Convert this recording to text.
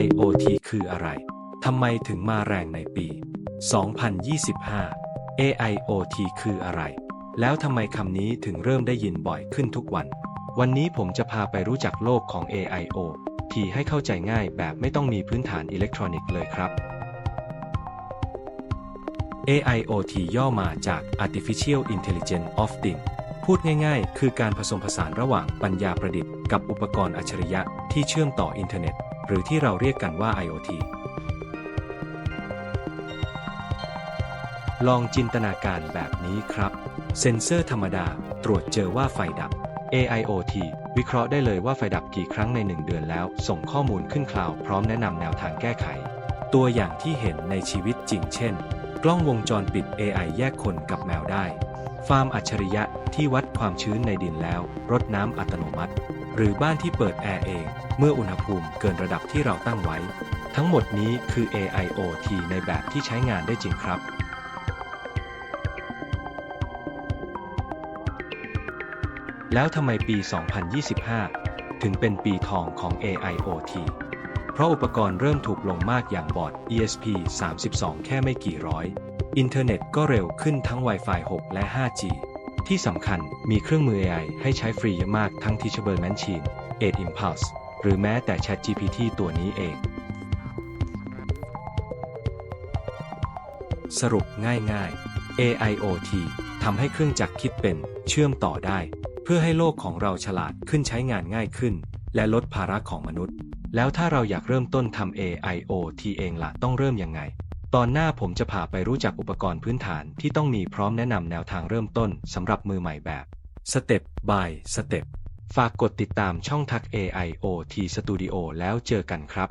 IoT คืออะไร ทำไมถึงมาแรงในปี 2025 AIoT คืออะไร แล้วทำไมคำนี้ถึงเริ่มได้ยินบ่อยขึ้นทุกวัน วันนี้ผมจะพาไปรู้จักโลกของ AIoT ให้เข้าใจง่ายแบบไม่ต้องมีพื้นฐานอิเล็กทรอนิกส์เลยครับ AIoT ย่อมาจาก Artificial Intelligence of Things พูดง่ายๆ คือการผสมผสานระหว่างปัญญาประดิษฐ์กับอุปกรณ์อัจฉริยะที่เชื่อมต่ออินเทอร์เน็ต หรือที่เราเรียกกันว่า IoT ลองจินตนาการแบบนี้ครับ เซ็นเซอร์ธรรมดาตรวจเจอว่าไฟดับ AIoT วิเคราะห์ได้เลยว่าไฟดับกี่ครั้งใน 1 เดือนแล้ว ส่งข้อมูลขึ้นคลาวพร้อมแนะนำแนวทางแก้ไข ตัวอย่างที่เห็นในชีวิตจริงเช่น กล้องวงจรปิด AI แยกคนกับแมวได้ ฟาร์มอัจฉริยะที่วัดความชื้นในดินแล้ว รดน้ำอัตโนมัติ หรือบ้านที่เปิดแอร์เอง เมื่ออุณหภูมิเกินระดับที่เราตั้งไว้ ทั้งหมดนี้คือ AIoT ในแบบที่ใช้งานได้จริงครับ แล้วทำไมปี 2025 ถึงเป็นปีทองของ AIoT เพราะอุปกรณ์เริ่มถูกลงมากอย่างบอร์ด ESP 32 แค่ไม่กี่ร้อย อินเทอร์เน็ตก็เร็วขึ้นทั้ง Wi-Fi 6 และ 5G ที่สำคัญมีเครื่องมือ AI ให้ใช้ฟรีเยอะมากทั้ง Teachable Machine, 8 Impulse หรือแม้แต่ ChatGPT ตัวนี้เอง สรุปง่ายๆ AIoT ทำให้เครื่องจักรคิดเป็นเชื่อมต่อได้ เพื่อให้โลกของเราฉลาดขึ้นใช้งานง่ายขึ้น และลดภาระของมนุษย์ แล้วถ้าเราอยากเริ่มต้นทำ AIoT เองล่ะต้องเริ่มยังไง ตอนหน้าผมจะพาไปรู้จักอุปกรณ์พื้นฐานที่ต้องมีพร้อมแนะนำแนวทางเริ่มต้นสำหรับมือใหม่แบบ Step by Step ฝากกดติดตามช่องทัก AIoT Studio แล้วเจอกันครับ